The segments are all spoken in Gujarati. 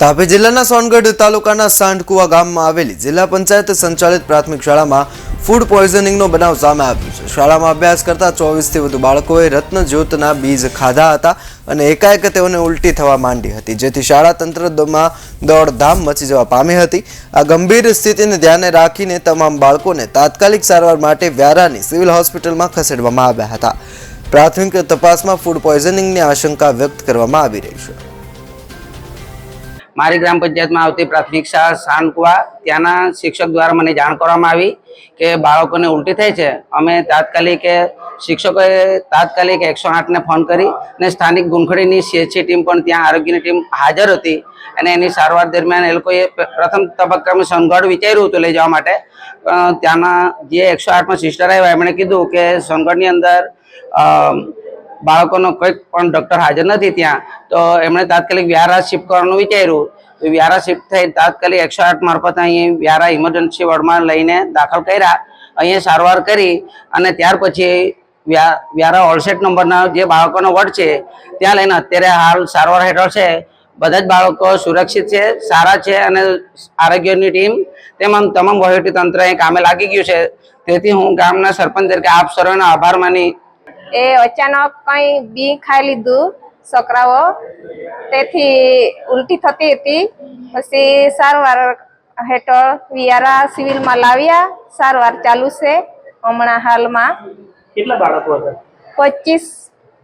તાપી જિલ્લાના સોનગઢ તાલુકાના સાંઢકુવા ગામમાં આવેલી જિલ્લા પંચાયત સંચાલિત પ્રાથમિક શાળામાં ફૂડ પોઈઝનિંગનો બનાવ સામે આવ્યો છે. શાળામાં અભ્યાસ કરતા ચોવીસથી વધુ બાળકોએ રત્નજ્યોતના બીજ ખાધા હતા અને એકાએક તેઓને ઉલટી થવા માંડી હતી, જેથી શાળા તંત્રમાં દોડધામ મચી જવા પામી હતી. આ ગંભીર સ્થિતિને ધ્યાને રાખીને તમામ બાળકોને તાત્કાલિક સારવાર માટે વ્યારાની સિવિલ હોસ્પિટલમાં ખસેડવામાં આવ્યા હતા. પ્રાથમિક તપાસમાં ફૂડ પોઈઝનિંગની આશંકા વ્યક્ત કરવામાં આવી રહી છે. મારી ગ્રામ પંચાયતમાં આવતી પ્રાથમિક શાળા સાનકુવા ત્યાંના શિક્ષક દ્વારા મને જાણ કરવામાં આવી કે બાળકોને ઉલટી થઈ છે. અમે તાત્કાલિક શિક્ષકોએ તાત્કાલિક એકસો આઠને ફોન કરી અને સ્થાનિક ગુંખડીની સીએચસી ટીમ પણ ત્યાં આરોગ્યની ટીમ હાજર હતી અને એની સારવાર દરમિયાન એ લોકોએ પ્રથમ તબક્કામાં સોનગઢ વિચાર્યું હતું લઈ જવા માટે. ત્યાંના જે એકસો આઠમાં સિસ્ટર આવ્યા, એમણે કીધું કે સોનગઢની અંદર બાળકોનો કોઈ પણ ડૉક્ટર હાજર નથી ત્યાં, તો એમણે તાત્કાલિક વ્યારા શિફ્ટ કરવાનું વિચાર્યું. વ્યારા શિફ્ટ થઈ તાત્કાલિક એકસો આઠ મારફત અહીં વ્યારા ઇમરજન્સી વોર્ડમાં લઈને દાખલ કર્યા. અહીંયા સારવાર કરી અને ત્યાર પછી વ્યા, વ્યારા ઓલસેટ નંબરના જે બાળકોનો વોર્ડ છે, ત્યાં લઈને અત્યારે હાલ સારવાર હેઠળ છે. બધા જ બાળકો સુરક્ષિત છે, સારા છે અને આરોગ્યની ટીમ તેમજ તમામ વહીવટી તંત્ર અહીં કામે લાગી ગયું છે. તેથી હું ગામના સરપંચ તરીકે આપ સર્વેનો આભાર માની એ અચાનક કઈ બી ખાઈ લીધું છોકરાઓ. તેથી ઉલટી થતી હતી. પછી સારવાર હેઠળ વિયારા સિવિલમાં લાવ્યા. સારવાર ચાલુ છે હમણાં હાલમાં. કેટલા બાળકો હતા? પચીસ.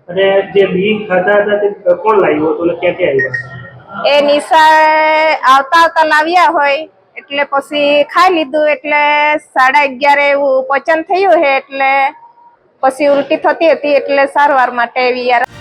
અને જે બી ખાતા હતા તે કોણ લાવ્યો હતો? ક્યાંથી આવ્યો એ નિશા આવતા આવતા લાવ્યા હોય. એટલે પછી ખાઈ લીધું. એટલે સાડા અગિયારે એવું પચન થયું છે. એટલે પછી ઉલટી થતી હતી એટલે સારવાર માટે વિયારા